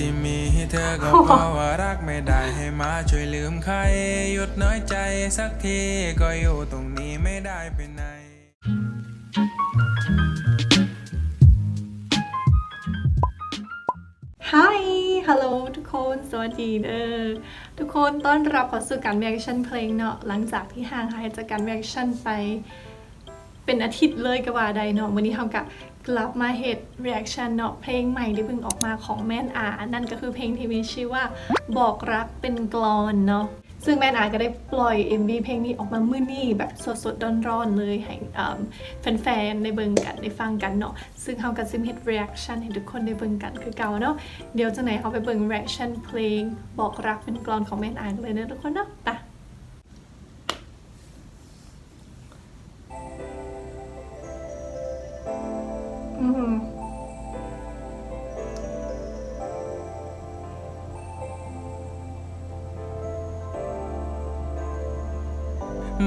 ที่มีเธอก็เพราะว่ารักไม่ได้ให้มาช่วยลืมใคร หยุดน้อยใจสักทีก็อยู่ตรงนี้ไม่ได้ไปไหน Hi Hello ทุกคนสวัสดีเด้อทุกคนต้อนรับเข้าสู่การ reaction เพลงเนาะหลังจากที่ห่างหายจากการ reaction ไป เป็นอาทิตย์เลยก็ว่าได้เนาะวันนี้เรากะกลับมาเฮ็ด reaction เนาะเพลงใหม่ที่เพิ่งออกมาของแม่นอานั่นก็คือเพลงที่มีชื่อว่าบอกรักเป็นกลอนเนาะซึ่งแม่นอาก็ได้ปล่อย MV เพลงนี้ออกมามื้อนี้แบบสดๆร้อนๆเลยให้แฟนๆได้เบิงกันได้ฟังกันเนาะซึ่งเราก็ซิมเฮ็ด reaction ให้ทุกคนได้เบิงกันคือเก่าเนาะเดี๋ยวจังไหนเขาไปเบิ่ง reaction เพลงบอกรักเป็นกลอนของแม่นอาเลยนะทุกคนเนาะไป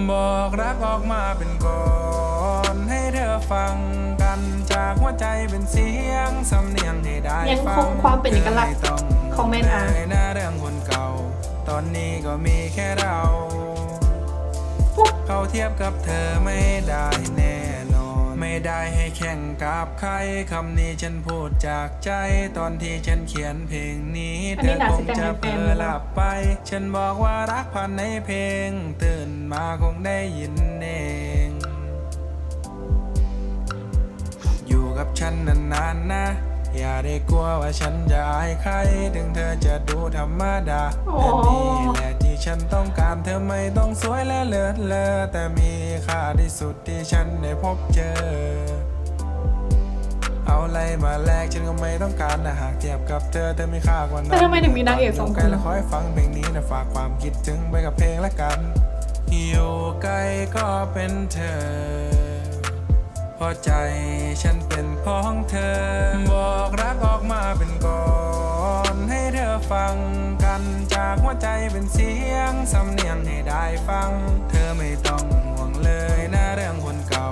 บอกรักออกมาเป็นก่อนให้เธอฟังกันจากหัวใจเป็นเสียงสำเนียงให้ได้ยังฟัคงความเป็นเอกลักษณ์ธไม่ต้องของแม่นอาเลยนะเรื่องคนเก่า ตอนนี้ก็มีแค่เรา เขาเทียบกับเธอไม่ได้แน่นอน ไม่ได้ให้แข่งกับใครคำนี้ฉันพูดจากใจ ตอนที่ฉันเขียนเพลงนี้อันเธนี้อน่าคสิงแต่งจะให้แฟเผลนอเลยหลับไป ฉันบอกว่ารักผ่านในเพลง ตื่นมาคงได้ยินเองอยู่กับฉันนานๆนะ อย่าได้กลัวว่าฉันจะอายใคร ถึงเธอจะดูธรรมดาโอ้แต่นี่แหละที่ฉันต้องการเธอไม่ต้องสวยและเลิศเลอแต่มีค่าที่สุดที่ฉันได้พบเจอ เอาอะไรมาแลกฉันก็ไม่ต้องการนะหากเทียบกับเธอเธอมีค่ากว่านั้นแต่ทำไมถึงมีนางเอกสองคนยู่ใกล้แล้วคอยฟังเพลงนี้นะฝากความคิดถึงไปกับเพลงละกันอยู่ไกลก็เป็นเธอ เพราะใจฉันเป็นของเธอ บอกรักออกมาเป็นกอนให้เธอฟังกันจากหัวใจเป็นเสียงสำเนียงให้ได้ฟัง เธอไม่ต้องห่วงเลยนะเรื่องคนเก่า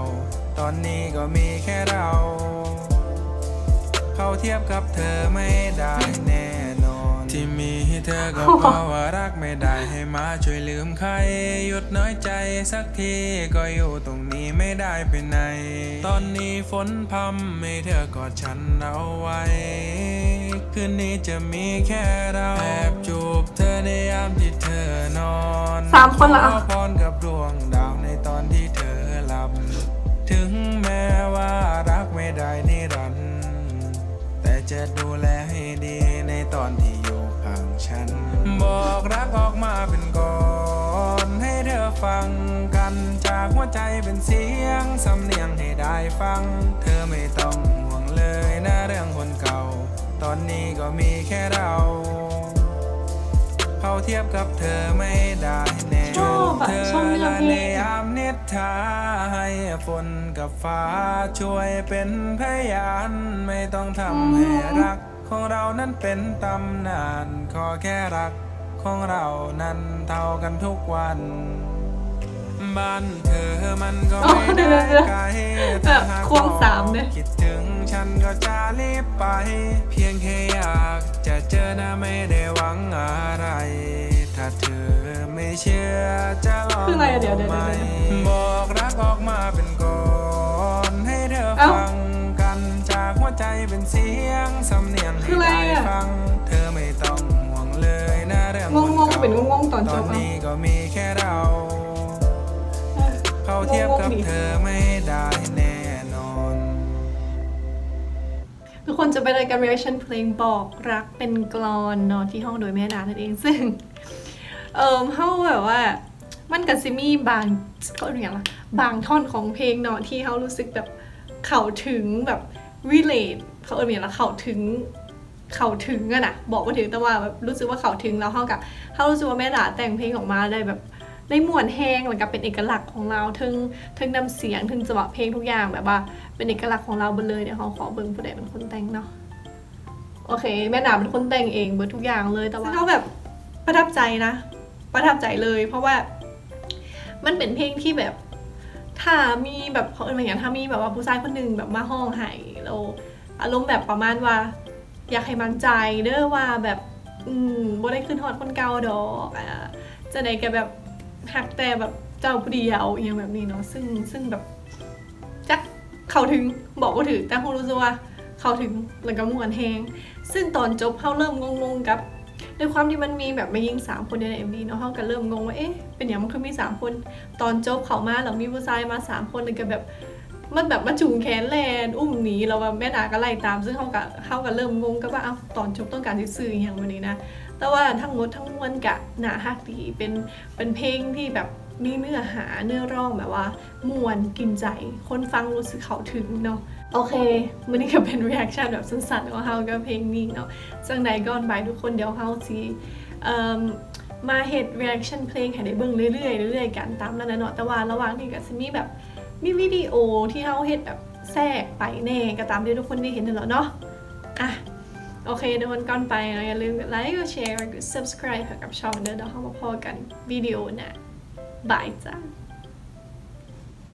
ตอนนี้ก็มีแค่เรา เขาเทียบกับเธอไม่ได้ เพราะว่ารักไม่ได้ให้มาช่วยลืมใคร หยุดน้อยใจสักทีก็อยู่ตรงนี้ไม่ได้ไปไหน ตอนนี้ฝนพรำให้เธอกอดฉันเอาไว้ คืนนี้จะมีแค่เราแอบจูบเธอในยามที่เธอนอนสามคนเหรอขอพรกับดวงดาวในตอนที่เธอหลับ ถึงแม้ว่ารักไม่ได้นิรันดร์แต่จะดูแล กรักออกมาเป็นก่อนให้เธอฟังกันจากหัวใจเป็นเสียงสำเนียงให้ได้ฟัง เธอไม่ต้องห่วงเลยนะเรื่องคนเก่า ตอนนี้ก็มีแค่เราเขาเทียบกับเธอไม่ได้แน่ชอบอะเธอชอบเนื้อและเพลงในยามนิทราให้ฝนกับฟ้าช่วยเป็นพยานไม่ต้องทำให้รัก ของเรานั้นเป็นตำนานขอแค่รัก ของเรานั้นเท่ากันทุกวัน บ้านเธอมันก็ไม่ได้ไกลแบบถ้าหากควงสามเนี่ยคิดถึงฉันก็จะรีบไป เพียงแค่อยากจะเจอนะไม่ได้หวังอะไร ถ้าเธอไม่เชื่อจะลองคืออะไรอะเดี๋ยวเดี๋ยวไหมเดี๋ยวบอกรักออกมาเป็นก่อนให้เธอเอ้าฟังกันจากหัวใจเป็นเสียงสำเนียงคืให้ออะไรได้อะฟังเธอ เป็นงงๆตอนจบตอนอะนี้ก็มีแค่เราเขาเทียบกับเธอไม่ได้แน่นอน ทุกคนจะไปรายการ reaction เพลงบอกรักเป็นกลอนเนาะที่ห้องโดยแม่ดานั่นเองซึ่ง เอิมเขาแบบว่า มันกับซิมี่บางก็อย่างละบางท่อนของเพลงเนาะที่เขารู้สึกแบบเข่าถึงแบบ relate เขาเอิมอย่างละเข่าถึง เข่าถึงอะนะบอกว่าถึงแต่ว่าแบบรู้สึกว่าเข่าถึงแล้วเขากับเขารู้สึกว่าแม่ดาแต่งเพลงออกมาได้แบบได้มวนแห้งแล้วก็เป็นเอกลักษณ์ของเราถึงถึงนำเสียงถึงจังหวะเพลงทุกอย่างแบบว่า เป็นเอกลักษณ์ของเราเบดเลยเดี๋ยวเขาขอเบิ่งผู้ใดเป็นคนแต่งเนาะโอเค แม่ดาเป็นคนแต่งเองเบิดทุกอย่างเลยแต่ว่าเขาแบบประทับใจนะ ประทับใจเลย เพราะว่า มันเป็นเพลงที่แบบถ้ามีแบบเขาเอิ้นว่าอย่างถ้ามีแบบว่าผู้ชายคนหนึ่งแบบมาห้องไห้เราอารมณ์แบบประมาณว่า อยากให้มั่นใจเด้อว่าแบบอืมบ่ได้ขึ้นฮอดคนเก่าดอกอ่าจะไหนก็แบบหักแต่แบบเจ้าผู้เดียวอหย่างแบบนี้เนาะซึ่งซึ่งแบบจักเข้าถึงบอกว่าถึงแต่คงรู้สึกว่าเข้าถึงแล้วก็ม่วนแฮงซึ่งตอนจบเขาเริ่มงงๆกับด้วยความที่มันมีแบบม่ยิงสามคนในเอ็มวีเนาะเขาก็เริ่มงงว่า เอ๊ะ เป็นอย่างมันคือมีสามคน ตอนจบเขามาแล้วมีผู้ชายมาสามคนเลยก็แบบ มันแบบมาจุงแขนแลนอุ้มหนีแล้วแบบแม่นาก็ไล่ตามซึ่งเขาก็เขาก็เริ่มงงก็ว่าเอ้าตอนจบต้องการที่สื่ออหย่างวันนี้นะ แต่ว่าทั้งหมดทั้งมวลกะหนาฮักดีเป็นเป็นเพลงที่แบบมีเนื้อหาเนื้อร้องแบบว่า มวนกินใจ คนฟังรู้สึกเขาถึงเนาะโอเคมันนี้ก็เป็น reaction แบบสั้นๆของเฮากับเพลงนี้เนาะจังใดก่อนไปทุกคนเดี๋ยวเฮาสิเอิ่มมาเฮ็ด reaction เพลงให้ได้เบิ่งเรื่อยๆเรื่อยๆกันตามนั้นนะเนาะแต่ว่าระหว่างนี้ก็สิมีแบบ มีวิดีโอที่เฮาเห็ดแบบแทรกไปแน่ก็ตามที่ทุกคนได้เห็นนั่นแหละเนาะอะโอเคเดี๋ยววันก่อนไปอย่าลืมกดไลค์กดแชร์กด subscribe กับช่องเด้อเดี๋ยวเรามาพอกันวิดีโอหนะบายจ้า